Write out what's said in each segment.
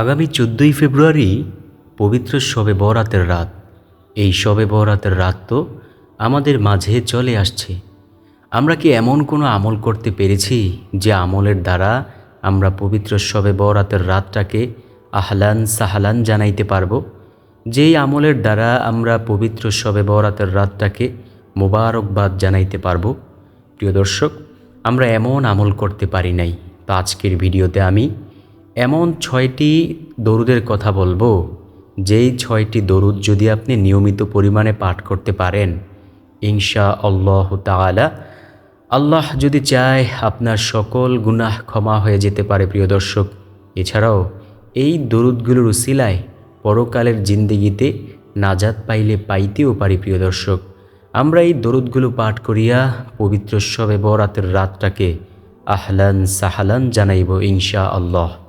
আগামী চোদ্দোই ফেব্রুয়ারি পবিত্র শবে বরাতের রাত। এই শবে বরাতের রাত তো আমাদের মাঝে চলে আসছে। আমরা কি এমন কোনো আমল করতে পেরেছি যে আমলের দ্বারা আমরা পবিত্র শবে বরাতের রাতটাকে আহলান সাহালান জানাইতে পারব? যেই আমলের দ্বারা আমরা পবিত্র শবে বরাতের রাতটাকে মোবারকবাদ জানাইতে পারব? প্রিয় দর্শক, আমরা এমন আমল করতে পারি নাই। তো আজকের ভিডিওতে আমি এমন ছয়টি দরুদের কথা বলব। যেই ছয়টি দরুদ যদি আপনি নিয়মিত পরিমাণে পাঠ করতে পারেন ইনশা আল্লাহ তাআলা, আল্লাহ যদি চায় আপনার সকল গুনাহ ক্ষমা হয়ে যেতে পারে, প্রিয় দর্শক। এছাড়াও এই দরুদগুলোর উসিলায় পরকালের জিন্দিগিতে নাজাত পাইলে পাইতেও পারি, প্রিয় দর্শক। আমরা এই দরুদগুলো পাঠ করিয়া পবিত্র শবে বরাতের রাতটাকে আহলান সাহালান জানাইব ইনশা আল্লাহ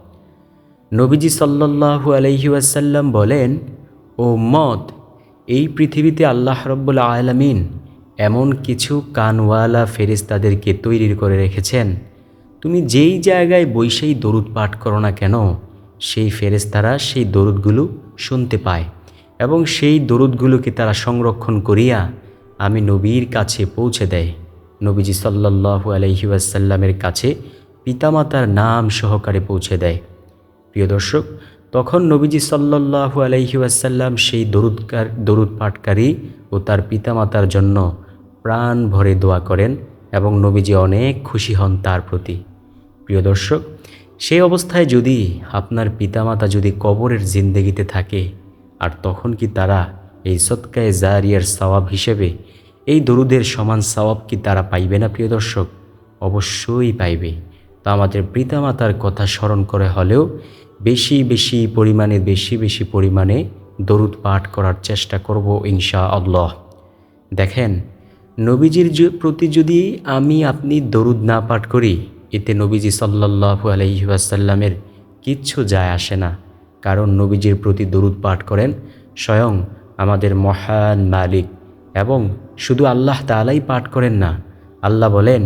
নবীজি সাল্লাল্লাহু আলাইহি ওয়াসাল্লাম বলেন ও মত এই পৃথিবীতে আল্লাহ রব্বুল আলামিন এমন কিছু কানওয়ালা ফেরেশতাদেরকে তৈরি করে রেখেছেন। তুমি যেই জায়গায় বৈশেই দরুদ পাঠ করো না কেন, সেই ফেরেশতারা সেই দরুদগুলো শুনতে পায় এবং সেই দরুদগুলোকে তারা সংরক্ষণ করিয়া আমি নবীর কাছে পৌঁছে দেয়। নবীজি সাল্লাল্লাহু আলাইহি ওয়াসাল্লামের কাছে পিতামাতার নাম সহকারে পৌঁছে দেয়। প্রিয় দর্শক, তখন নবীজি সাল্লাল্লাহু আলাইহি ওয়াসাল্লাম সেই দরুদকার, দরুদ পাঠকারী ও তার পিতামাতার জন্য প্রাণ ভরে দোয়া করেন এবং নবীজি অনেক খুশি হন তার প্রতি। প্রিয় দর্শক, সেই অবস্থায় যদি আপনার পিতামাতা যদি কবরের জিন্দেগিতে থাকে, আর তখন কি তারা এই সৎকায়ে জারিয়ার সওয়াব হিসেবে এই দরুদের সমান সওয়াব কি তারা পাইবে না প্রিয় দর্শক? অবশ্যই পাইবে। তা আমাদের পিতামাতার কথা স্মরণ করে হলেও বেশি বেশি পরিমাণে, বেশি বেশি পরিমাণে দরুদ পাঠ করার চেষ্টা করব ইনশা আল্লাহ দেখেন, নবীজির প্রতি যদি আমি আপনি দরুদ না পাঠ করি, এতে নবীজি সাল্লাল্লাহু আলাইহি ওয়াসাল্লামের কিচ্ছু যায় আসে না। কারণ নবীজির প্রতি দরুদ পাঠ করেন স্বয়ং আমাদের মহান মালিক এবং শুধু আল্লাহ তাআলাই পাঠ করেন না, আল্লাহ বলেন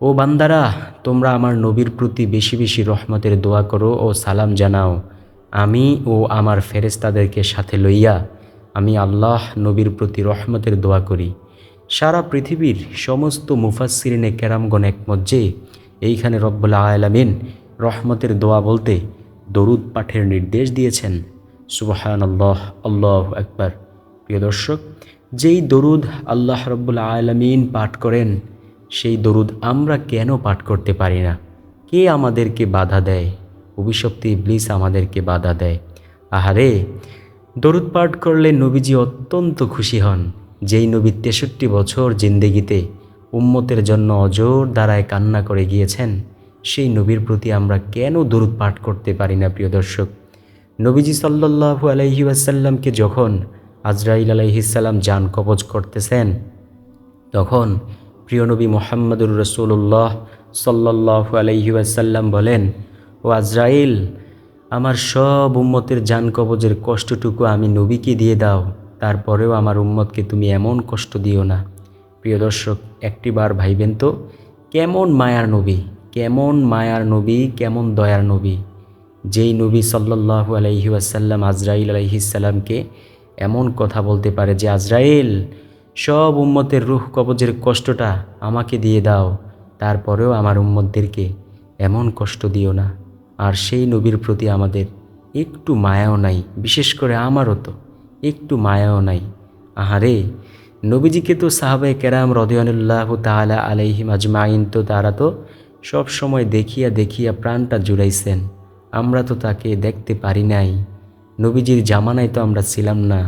ও বান্দারা, তোমরা আমার নবীর প্রতি বেশি বেশি রহমতের দোয়া করো ও সালাম জানাও। আমি ও আমার ফেরেশতাদেরকে সাথে লইয়া আমি আল্লাহ নবীর প্রতি রহমতের দোয়া করি। সারা পৃথিবীর সমস্ত মুফাসসিরিনে কেরামগণ একমত যে, এইখানে রব্বুল আয়ালামিন রহমতের দোয়া বলতে দরুদ পাঠের নির্দেশ দিয়েছেন। সুবহান আল্লাহ আল্লাহ একবার প্রিয় দর্শক, যেই দরুদ আল্লাহ রব্বুল আলামিন পাঠ করেন সেই দরুদ আমরা কেন পাঠ করতে পারি না? কে আমাদেরকে বাধা দেয়? অভিশপ্তি ইবলিস আমাদেরকে বাধা দেয়। আহারে, দরুদ পাঠ করলে নবীজি অত্যন্ত খুশি হন। যেই নবী তেষট্টি বছর জিন্দেগিতে উম্মতের জন্য অজোর দ্বারায় কান্না করে গিয়েছেন, সেই নবীর প্রতি আমরা কেন দরুদ পাঠ করতে পারি না, প্রিয় দর্শক? নবীজি সাল্লাল্লাহু আলাইহি ওয়াসাল্লামকে যখন আজরাইল আলাইহিসাল্লাম যান কবজ করতেছেন, তখন প্রিয় নবী মোহাম্মদুর রসুল্লাহ সাল্লাল্লাহু আলাইহি ওয়াসাল্লাম বলেন, ও আজরাইল, আমার সব উম্মতের জান কবজের কষ্টটুকু আমি নবীকে দিয়ে দাও, তারপরেও আমার উম্মতকে তুমি এমন কষ্ট দিও না। প্রিয় দর্শক একটিবার ভাইবেন তো, কেমন মায়ার নবী, কেমন মায়ার নবী, কেমন দয়ার নবী? যেই নবী সাল্লাল্লাহু আলাইহি ওয়াসাল্লাম আজরাইল আলাইহিসাল্লামকে এমন কথা বলতে পারে যে, আজরাইল সব উম্মতের রুহ কবজের কষ্টটা আমাকে দিয়ে দাও, তারপরেও আমার উম্মতদেরকে এমন কষ্ট দিও না। আর সেই নবীর প্রতি আমাদের একটু মায়াও নাই, বিশেষ করে আমারও তো একটু মায়াও নাই। আহারে, নবীজিকে তো সাহাবায়ে কেরাম রদিয়ানুল্লাহ তাআলা আলাইহিম আজমাইন তো তারা তো সব সময় দেখিয়া দেখিয়া প্রাণটা জুড়াইছেন, আমরা তো তাকে দেখতে পারি নাই। নবীজির জামানায় তো আমরা ছিলাম না,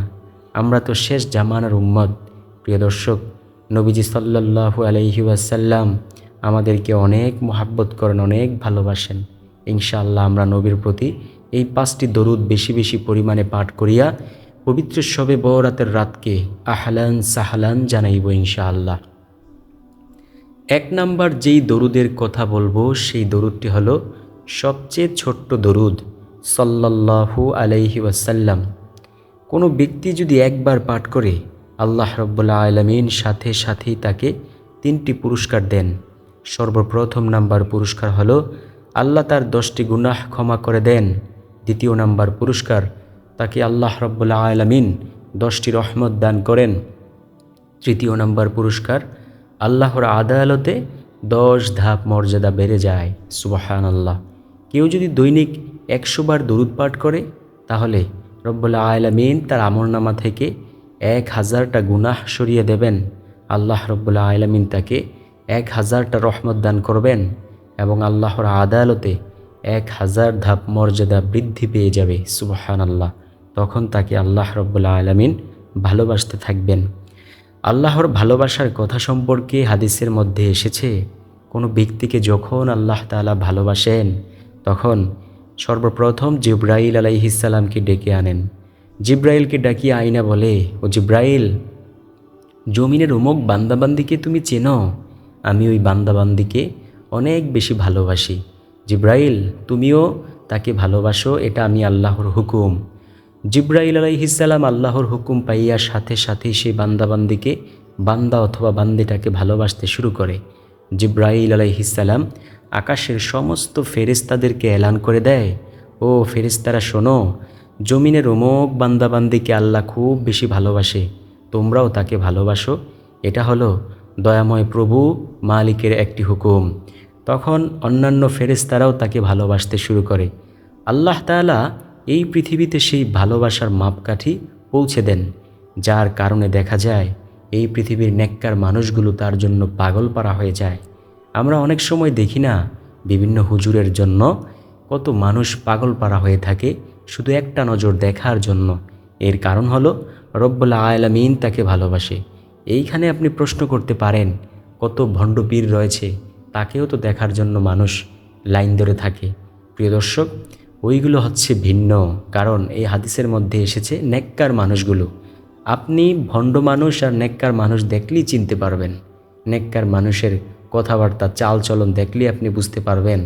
আমরা তো শেষ জামানার উম্মত। প্রিয় দর্শক, নবীজি সাল্লাল্লাহু আলাইহি ওয়াসাল্লাম আমাদেরকে অনেক মোহাব্বত করেন, অনেক ভালোবাসেন। ইনশাআল্লাহ আমরা নবীর প্রতি এই পাঁচটি দরুদ বেশি বেশি পরিমাণে পাঠ করিয়া পবিত্র শবে বরাতের রাতকে আহলান সাহলান জানাইব ইনশাআল্লাহ। এক নাম্বার যেই দরুদের কথা বলব, সেই দরুদটি হলো সবচেয়ে ছোট্ট দরুদ সাল্লাল্লাহু আলাইহি ওয়াসাল্লাম। কোনো ব্যক্তি যদি একবার পাঠ করে আল্লাহ রব্বুল্লা আলমিন সাথে সাথেই তাকে তিনটি পুরস্কার দেন। সর্বপ্রথম নাম্বার পুরস্কার হলো, আল্লাহ তার দশটি গুনাহ ক্ষমা করে দেন। দ্বিতীয় নাম্বার পুরস্কার, তাকে আল্লাহ রব্বুল্লা আলমিন দশটি রহমত দান করেন। তৃতীয় নাম্বার পুরস্কার, আল্লাহর আদালতে দশ ধাপ মর্যাদা বেড়ে যায়। সুবাহান আল্লাহ কেউ যদি দৈনিক একশো বার দরুদ পাঠ করে, তাহলে রব্বুল্লা আলমিন তার আমরনামা থেকে এক হাজারটা গুনাহ সরিয়ে দেবেন। আল্লাহ রব্বুল্লা আলমিন তাকে এক হাজারটা রহমত দান করবেন এবং আল্লাহর আদালতে এক হাজার ধাপ মর্যাদা বৃদ্ধি পেয়ে যাবে। সুবাহান আল্লাহ তখন তাকে আল্লাহ রব্বুল্লা আলমিন ভালোবাসতে থাকবেন। আল্লাহর ভালোবাসার কথা সম্পর্কে হাদিসের মধ্যে এসেছে, কোনো ব্যক্তিকে যখন আল্লাহ তালা ভালোবাসেন, তখন সর্বপ্রথম জিব্রাইল আলাইহিসাল্লামকে ডেকে আনেন। জিব্রাইলকে ডাকিয়ে আইনা বলে, ও জিব্রাইল, জমিনের অমুক বান্দাবান্দিকে তুমি চেনো? আমি ওই বান্দাবান্দিকে অনেক বেশি ভালোবাসি। জিব্রাইল, তুমিও তাকে ভালোবাসো, এটা আমি আল্লাহর হুকুম। জিব্রাইল আলাইহিসাল্লাম আল্লাহর হুকুম পাইয়া সাথে সাথেই সেই বান্দাবান্দিকে, বান্দা অথবা বান্দিটাকে ভালোবাসতে শুরু করে। জিব্রাইল আলাইহিসাল্লাম আকাশের সমস্ত ফেরেস্তাদেরকে এলান করে দেয়, ও ফেরেস্তারা শোনো জমিনের অমোক বান্দাবান্দিকে আল্লাহ খুব বেশি ভালোবাসে, তোমরাও তাকে ভালোবাসো। এটা হলো দয়াময় প্রভু মালিকের একটি হুকুম। তখন অন্যান্য ফেরেস্তারাও তাকে ভালোবাসতে শুরু করে। আল্লাহ তাআলা এই পৃথিবীতে সেই ভালোবাসার মাপকাঠি পৌঁছে দেন, যার কারণে দেখা যায় এই পৃথিবীর নেককার মানুষগুলো তার জন্য পাগল পারা হয়ে যায়। আমরা অনেক সময় দেখি না বিভিন্ন হুজুরের জন্য কত মানুষ পাগল পারা হয়ে থাকে শুধু একটা নজর দেখার জন্য। এর কারণ হলো রব্বুল্লা আয়ালামিন তাকে ভালোবাসে। এইখানে আপনি প্রশ্ন করতে পারেন, কত ভণ্ডপীর রয়েছে, তাকেও তো দেখার জন্য মানুষ লাইন ধরে থাকে। প্রিয় দর্শক, ওইগুলো হচ্ছে ভিন্ন, কারণ এই হাদিসের মধ্যে এসেছে নেককার মানুষগুলো। আপনি ভণ্ড মানুষ আর নেককার মানুষ দেখলেই চিনতে পারবেন। নেককার মানুষের কথাবার্তা, চালচলন দেখলেই আপনি বুঝতে পারবেন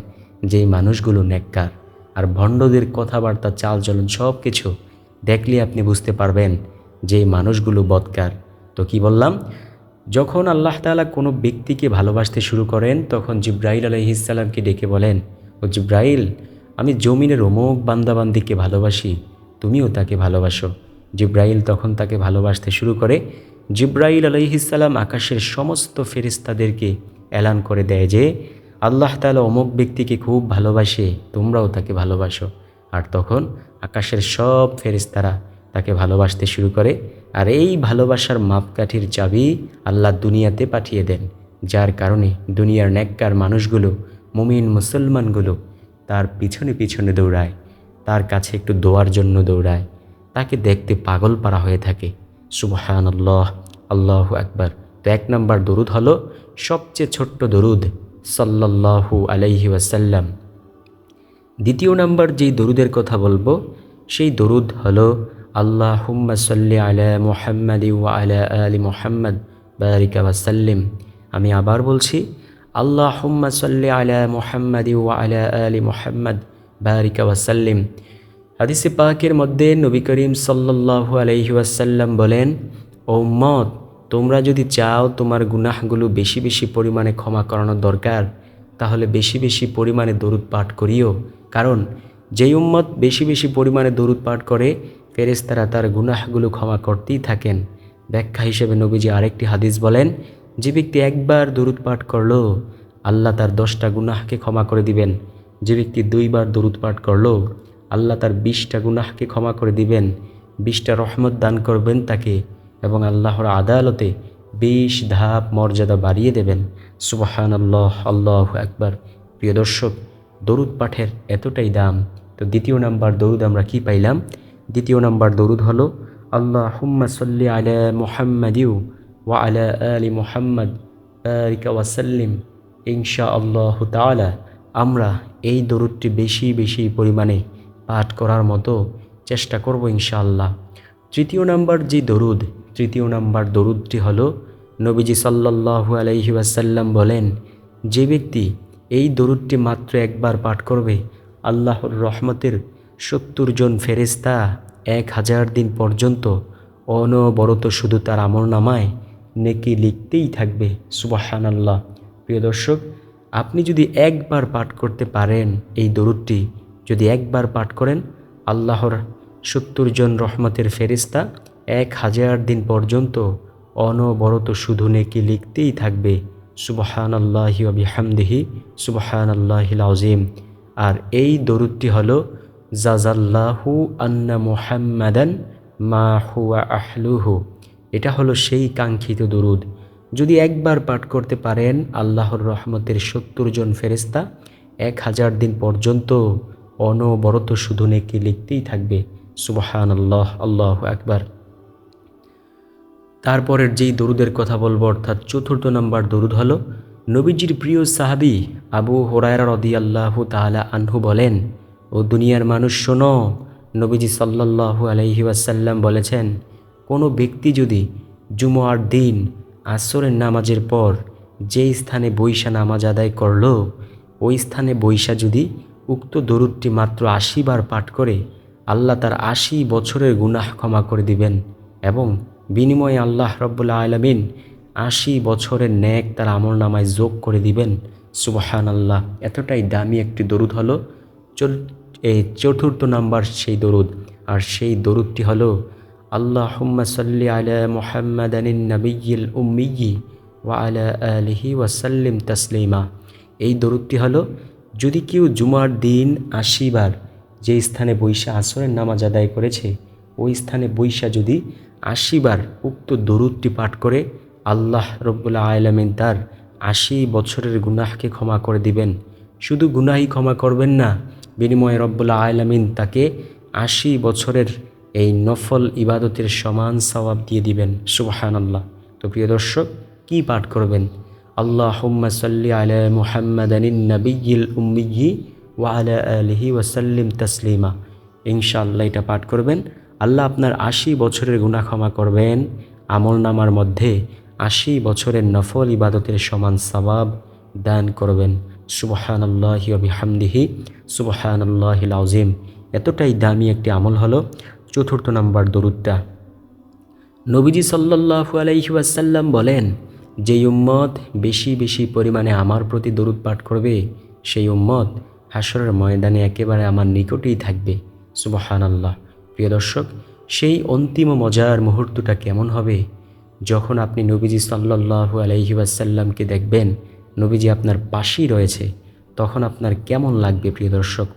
যে এই মানুষগুলো নেককার। আর ভণ্ডদের কথাবার্তা, চালচলন সব কিছু দেখলে আপনি বুঝতে পারবেন যে মানুষগুলো বদকার। তো কি বললাম? যখন আল্লাহ তাআলা কোনো ব্যক্তিকে ভালোবাসতে শুরু করেন, তখন জিব্রাইল আলহিসাল্লামকে ডেকে বলেন, ও জিব্রাইল, আমি জমিনের অমোক বান্দাবান্দিকে ভালোবাসি, তুমিও তাকে ভালোবাসো। জিব্রাইল তখন তাকে ভালোবাসতে শুরু করে। জিব্রাইল আলহিসাল্লাম আকাশের সমস্ত ফেরিস্তাদেরকে এলান করে দেয় যে আল্লাহ তালা অমুক ব্যক্তিকে খুব ভালোবাসে, তোমরাও তাকে ভালোবাসো। আর তখন আকাশের সব ফেরিস্তারা তাকে ভালোবাসতে শুরু করে। আর এই ভালোবাসার মাপকাঠির চাবি আল্লাহ দুনিয়াতে পাঠিয়ে দেন, যার কারণে দুনিয়ার ন্যাক্কার মানুষগুলো, মুমিন মুসলমানগুলো তার পিছনে পিছনে দৌড়ায়, তার কাছে একটু দোয়ার জন্য দৌড়ায়। তাকে দেখতে পাগল পারা হয়ে থাকে। সুবহান আল্লাহ আল্লাহ একবার তো এক নম্বর দরুদ হলো, সবচেয়ে ছোট্ট দরুদ সাল্লাল্লাহু আলাইহি ওয়াসাল্লাম। দ্বিতীয় নাম্বার যেই দরুদের কথা বলব, সেই দরুদ হলো আল্লাহ হুম্মা সাল্লি আলা মোহাম্মদ ওয়া আলা আলী মোহাম্মদ, বারিকা ওয়াসাল্লিম আমি আবার বলছি আল্লাহ হুম্মা সাল্লি আলা মোহাম্মদ ওয়া আলা আলী মোহাম্মদ, বারিকা ওয়াসাল্লিম হাদিসে পাকের মধ্যে নবী করিম সাল্লাল্লাহু আলাইহি ওয়াসাল্লাম বলেন ও মত তোমরা যদি চাও তোমার গুনাহগুলো বেশি বেশি পরিমাণে ক্ষমা করানো দরকার, তাহলে বেশি বেশি পরিমাণে দরুদ পাঠ করিও। কারণ যেই উম্মত বেশি বেশি পরিমাণে দরুদ পাঠ করে ফেরেস্তারা তার গুনাহগুলো ক্ষমা করতেই থাকেন। ব্যাখ্যা হিসেবে নবীজি আরেকটি হাদিস বলেন, যে ব্যক্তি একবার দরুদ পাঠ করল, আল্লাহ তার দশটা গুনাহকে ক্ষমা করে দিবেন। যে ব্যক্তি দুইবার দরুদ পাঠ করল, আল্লাহ তার বিশটা গুনাহকে ক্ষমা করে দিবেন। বিশটা রহমত দান করবেন তাকে। এবং আল্লাহর আদালতে বিশ ধাপ, মর্যাদা বাড়িয়ে দেবেন। সুবাহান আল্লাহ আল্লাহ একবার প্রিয় দর্শক, দরুদ পাঠের এতটাই দাম। তো দ্বিতীয় নাম্বার দরুদ আমরা কি পাইলাম? দ্বিতীয় নাম্বার দরুদ হলো আল্লাহ হুম্মা সাল্লি আলা মুহাম্মাদিউ ওয়া আলা আলি মুহাম্মদ, বারিকা ওয়াসাল্লিম ইনশা আল্লাহ তাআলা, আমরা এই দরুদটি বেশি বেশি পরিমাণে পাঠ করার মতো চেষ্টা করব ইনশাআল্লাহ। তৃতীয় নাম্বার যে দরুদ তৃতীয় নাম্বার দরুদটি হল, নবীজি সাল্লাল্লাহু আলাইহি ওয়াসাল্লাম বলেন, যে ব্যক্তি এই দরুদটি মাত্র একবার পাঠ করবে, আল্লাহর রহমতের সত্তর জন ফেরেস্তা এক হাজার দিন পর্যন্ত অনবরত শুধু তার আমল নামায় নেকি লিখতেই থাকবে সুবাহান আল্লাহ প্রিয় দর্শক, আপনি যদি একবার পাঠ করতে পারেন এই দরুদটি, যদি একবার পাঠ করেন, আল্লাহর সত্তর জন রহমতের ফেরিস্তা এক হাজার দিন পর্যন্ত অনবরত শুধু নেকি লিখতেই থাকবে সুবহান আল্লাহি হামদিহি সুবহান আল্লাহিল আজিম আর এই দরুদটি হল জাজাল্লাহু আন্না মুহাম্মাদান মা হুয়া আহলুহু। এটা হলো সেই কাঙ্ক্ষিত দরুদ। যদি একবার পাঠ করতে পারেন, আল্লাহর রহমতের সত্তর জন ফেরেস্তা এক হাজার দিন পর্যন্ত অনবরত শুধু নেকি লিখতেই থাকবে সুবহান আল্লাহ আল্লাহ একবার তারপরের যেই দরুদের কথা বলব, অর্থাৎ চতুর্থ নম্বর দরুদ হলো, নবীজির প্রিয় সাহাবি আবু হোরায়রা রদি আল্লাহ তালা আনহু বলেন, ও দুনিয়ার মানুষ শোনো, নবীজি সাল্লাল্লাহু আলহি ওয়াসাল্লাম বলেছেন, কোনো ব্যক্তি যদি জুমার দিন, আসরের নামাজের পর যেই স্থানে বৈশা নামাজ আদায় করল, ওই স্থানে বৈশা যদি উক্ত দরুদটি মাত্র আশি বার পাঠ করে, আল্লাহ তার আশি বছরের গুনাহ ক্ষমা করে দিবেন এবং বিনিময়ে আল্লাহ রব্বুল্লা আলমিন আশি বছরের ন্যাক তার আমল নামায় যোগ করে দিবেন। সুবাহান আল্লাহ এতটাই দামি একটি দরুদ হলো। চতুর্থ নাম্বার সেই দরুদ। আর সেই দরুদটি হলো আল্লাহ সাল্লি আলা মোহাম্মদ আনিন নবীল উম্মিয়ি ওয়া আলা আলিহি ওয়াসাল্লিম তসলিমা। এই দরুদটি হলো, যদি কেউ জুমার দিন আশিবার যে স্থানে বৈশা আসরের নামাজ আদায় করেছে, ওই স্থানে বৈশা যদি আশিবার উক্ত দরুদটি পাঠ করে আল্লাহ রব্বুল্লা আলমিন তার আশি বছরের গুনাহকে ক্ষমা করে দিবেন। শুধু গুনাহি ক্ষমা করবেন না, বিনিময়ে রব্বুল্লা আলমিন তাকে আশি বছরের এই নফল ইবাদতের সমান সওয়াব দিয়ে দিবেন। সুবাহান আল্লাহ তো প্রিয় দর্শক, কী পাঠ করবেন? আল্লাহ হুম্মা সাল্লি আলা মুহাম্মদ আনিন নবীল উম্মিয়ি ওয়া আলা আলিহি ওয়াসাল্লিম তসলিমা। ইনশাআল্লাহ এটা পাঠ করবেন। আল্লাহ আপনার আশি বছরের গুণা ক্ষমা করবেন। আমল নামার মধ্যে আশি বছরের নফল ইবাদতের সমান সবাব দান করবেন। সুবহান আল্লাহি হামদিহি সুবহান এতটাই দামি একটি আমল হলো চতুর্থ নাম্বার দরুদটা। নবীজি সাল্লাহু আলাইহি ওয়াসাল্লাম বলেন যেই উম্মত বেশি বেশি পরিমাণে আমার প্রতি দরুদ পাঠ করবে, সেই উম্মত হাসরের ময়দানে একেবারে আমার নিকটেই থাকবে। সুবহান আল্লাহ প্রিয় দর্শক, সেই অন্তিম মজার মুহূর্তটা কেমন হবে? যখন আপনি নবীজি সাল্লাহু আলহি ওয়াসাল্লামকে দেখবেন, নবীজি আপনার পাশেই রয়েছে, তখন আপনার কেমন লাগবে প্রিয় দর্শক?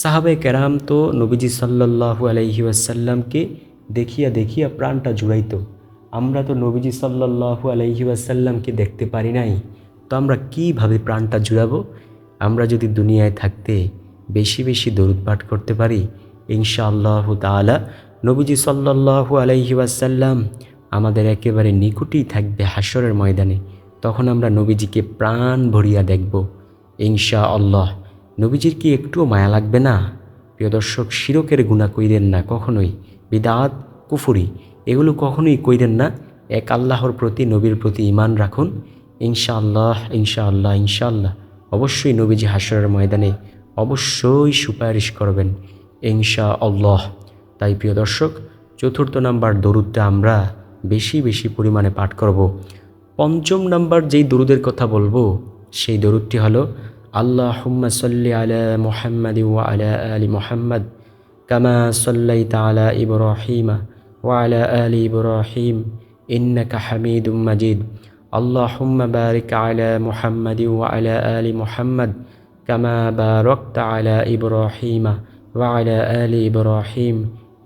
সাহাবে কেরাম তো নবীজি সাল্লাহু আলহি ওয়াসাল্লামকে দেখিয়া দেখিয়া প্রাণটা জুড়াইত। আমরা তো নবীজি সাল্লাহু আলহি ওয়াসাল্লামকে দেখতে পারি নাই, তো আমরা কীভাবে প্রাণটা জুড়াবো? আমরা যদি দুনিয়ায় থাকতে বেশি বেশি দরুদ পাঠ করতে পারি ইনশাআল্লাহ তালা নবীজি সাল্লাহু আলাইহি ওয়াসাল্লাম আমাদের একেবারে নিকুটেই থাকবে হাসরের ময়দানে। তখন আমরা নবীজিকে প্রাণ ভরিয়া দেখব। ইনশা আল্লাহ নবীজির কি একটুও মায়া লাগবে না? প্রিয় দর্শক, শিরকের গুণা কইরেন না কখনোই। বিদাত, কুফুরি, এগুলো কখনোই কইরেন না। এক আল্লাহর প্রতি, নবীর প্রতি ইমান রাখুন। ইনশাআল্লাহ ইনশাআল্লাহ ইনশাআল্লাহ। অবশ্যই নবীজি হাসরের ময়দানে অবশ্যই সুপারিশ করবেন। ইনশা আল্লাহ তাই প্রিয় দর্শক, চতুর্থ নাম্বার দরুদটা আমরা বেশি বেশি পরিমাণে পাঠ করব। পঞ্চম নাম্বার যেই দরুদের কথা বলব, সেই দরুদটি হলো আল্লাহ হুম্মা সাল্লি আলা মোহাম্মদ ওয়া আলা আলী মোহাম্মদ কামা সাল্লাই তালা ইব্রাহিমা ওয়া আলা আলী ইব্রাহিম ইন্নাকা হামিদুম মাজিদ। আল্লাহ হুম্মা বারিক আলা মোহাম্মদ ওয়া আলা আলী মোহাম্মদ কামা বারকতা আলা ইব্রাহিমা ওয়া আলা ইব্রাহিম,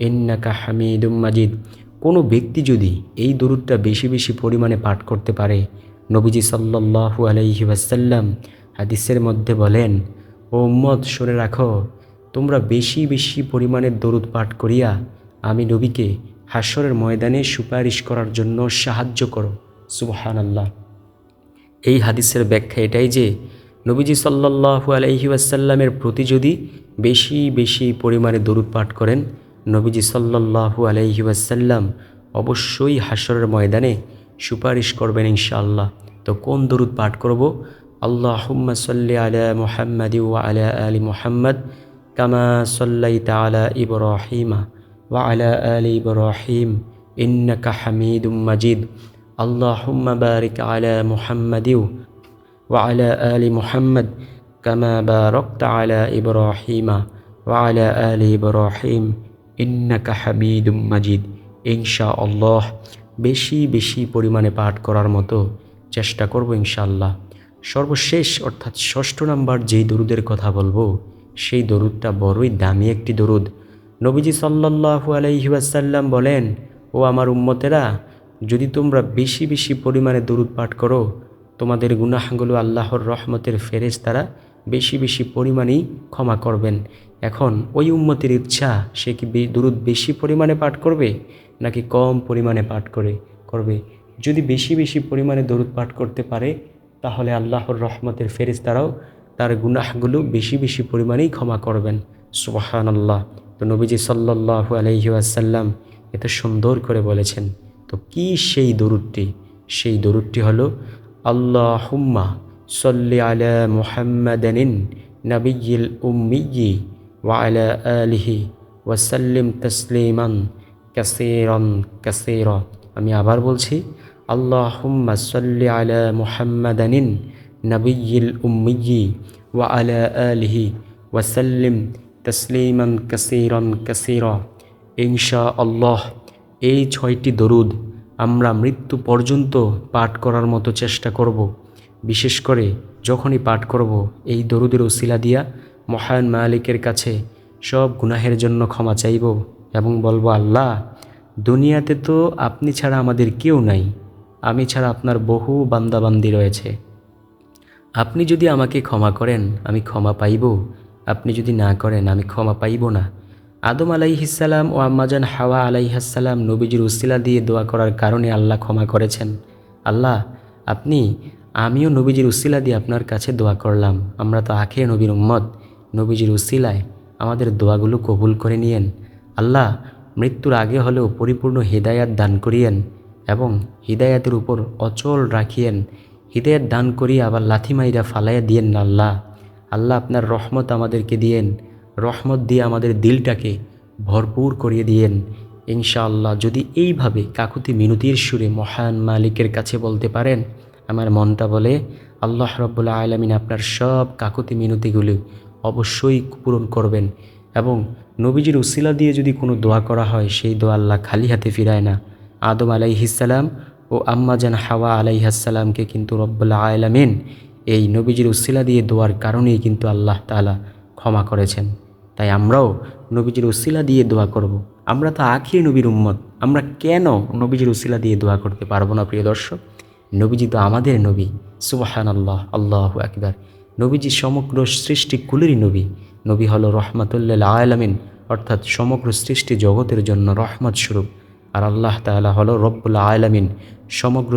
ইন্নাকা হামিদুম মাজিদ। কোনো ব্যক্তি যদি এই দরুদটা বেশি বেশি পরিমাণে পাঠ করতে পারে, নবীজি সাল্লাহু আলাইহি ওয়াসাল্লাম হাদিসের মধ্যে বলেন, ও উম্মদ শুনে রাখো, তোমরা বেশি বেশি পরিমাণের দরুদ পাঠ করিয়া আমি নবীকে হাসরের ময়দানে সুপারিশ করার জন্য সাহায্য করো। সুবহান আল্লাহ এই হাদিসের ব্যাখ্যা এটাই যে নবীজি সাল্লাহু আলাইহি ওয়াসাল্লামের প্রতি যদি বেশি বেশি পরিমাণে দরুদ পাঠ করেন, নবীজি সাল্লাহু আলাইহি ওয়াসাল্লাম অবশ্যই হাসরের ময়দানে সুপারিশ করবেন ইনশাআল্লাহ। তো কোন দরুদ পাঠ করব? আল্লাহ সাল্লি আলা মুহাম্মদ আলা আলী মোহাম্মদ কামা সাল্লাই তালা ইব্রাহিমা ওয়া আলা আলী ইব্রাহিম ইন্নাকা হামিদুম মাজিদ। আল্লাহ বারিক আলা মুহাম্মদ ওয়া আলা আলী মুহাম্মদ কামা বারকতা আলা ইব্রাহিমা وعلى آل إبراهيم إنك حميد مجيد ইনশা আল্লাহ বেশি বেশি পরিমাণে পাঠ করার মতো চেষ্টা করব ইনশাআল্লাহ সর্বশেষ অর্থাৎ ষষ্ঠ নাম্বার যেই দরুদের কথা বলবো সেই দরুদটা বড়ই দামি একটি দরুদ নবীজি সাল্লাল্লাহু আলাইহি ওয়াসাল্লাম বলেন ও আমার উম্মতেরা যদি তোমরা বেশি বেশি পরিমাণে দরুদ পাঠ করো তোমাদের গুনাহগুলো আল্লাহর রহমতের ফেরেজ তারা বেশি বেশি পরিমাণেই ক্ষমা করবেন। এখন ওই উম্মতের ইচ্ছা, সে কি দরুদ বেশি পরিমাণে পাঠ করবে, নাকি কম পরিমাণে পাঠ করে করবে? যদি বেশি বেশি পরিমাণে দরুদ পাঠ করতে পারে, তাহলে আল্লাহর রহমতের ফেরেজ তারাও তার গুনাহগুলো বেশি বেশি পরিমাণেই ক্ষমা করবেন। সুবাহান আল্লাহ তো নবীজি সাল্লাহু আলহি আসাল্লাম এত সুন্দর করে বলেছেন, তো কি সেই দরুদটি? সেই দরুদটি হলো আল্লাহ হুম্মা সল্লি আলা মুহাম্মাদানিন নবিয়িল উম্মিয়ি ওয়ালা আলিহি ওয়াসাল্লিম তসলিমান কাসিরন কাসির আমি আবার বলছি আল্লাহ হুম্মা সল্লি আলা মুহাম্মাদানিন নবিয়িল উম্মিয়ি ওয়া আলা আলিহি ওয়াসাল্লিম তসলিমান কাসিরন কাসির ইনশা আল্লাহ এই ছয়টি দরুদ আমরা মৃত্যু পর্যন্ত পাঠ করার মতো চেষ্টা করব। বিশেষ করে যখনই পাঠ করব, এই দরুদের ওসিলা দিয়া মহান মালিকের কাছে সব গুনাহের জন্য ক্ষমা চাইব এবং বলব, আল্লাহ, দুনিয়াতে তো আপনি ছাড়া আমাদের কেউ নাই, আমি ছাড়া আপনার বহু বান্দাবান্দি রয়েছে। আপনি যদি আমাকে ক্ষমা করেন, আমি ক্ষমা পাইব। আপনি যদি না করেন, আমি ক্ষমা পাইব না। আদম আলাইহিসাল্লাম ও আম্মাজান হাওয়া আলাইহাসাল্লাম নবীজির উসিলা দিয়ে দোয়া করার কারণে আল্লাহ ক্ষমা করেছেন। আল্লাহ, আপনি, আমিও নবীজির উসিলা দিয়ে আপনার কাছে দোয়া করলাম। আমরা তো আখে নবীর উম্মদ নবীজির উসিলায় আমাদের দোয়াগুলো কবুল করে নিয়েন। আল্লাহ, মৃত্যুর আগে হলেও পরিপূর্ণ হৃদায়াত দান করিয়েন এবং হৃদায়াতের উপর অচল রাখিয়েন। হৃদয়াত দান করিয়ে আবার লাথি মাইরা ফালাইয়া দিয়েন না আল্লাহ। আল্লাহ আপনার রহমত আমাদেরকে দিয়েন। রহমত দিয়ে আমাদের দিলটাকে ভরপুর করিয়ে দিয়েন। ইনশাআল্লাহ যদি এইভাবে কাকুতি মিনতির সুরে মহান মালিকের কাছে বলতে পারেন, আমার মনটা বলে, আল্লাহ রব্বুল্লা আলমিন আপনার সব কাকুতি মিনতিগুলি অবশ্যই পূরণ করবেন এবং নবীজির উসিলা দিয়ে যদি কোনো দোয়া করা হয়, সেই দোয়া আল্লাহ খালি হাতে ফিরায় না। আদম আলাইহিসাল্লাম ও আম্মাজান হাওয়া আলাইহাসাল্লামকে কিন্তু রব্বুল্লা আলমিন এই নবীজির উসিলা দিয়ে দোয়ার কারণেই কিন্তু আল্লাহ তালা ক্ষমা করেছেন। তাই আমরাও নবীজির উসিলা দিয়ে দোয়া করব। আমরা তো আখির নবীর উম্মত। আমরা কেন নবীজির উসিলা দিয়ে দোয়া করতে পারব না, প্রিয় দর্শক? নবীজি তো আমাদের নবী। সুবাহান আল্লাহ আল্লাহ আকবার। নবীজি সমগ্র সৃষ্টি কুলেরই নবী। নবী হল রহমাতুল্লাহ আলামিন, অর্থাৎ সমগ্র সৃষ্টি জগতের জন্য রহমত স্বরূপ। আর আল্লাহ তাআলা হল রব্বুল আলামিন, সমগ্র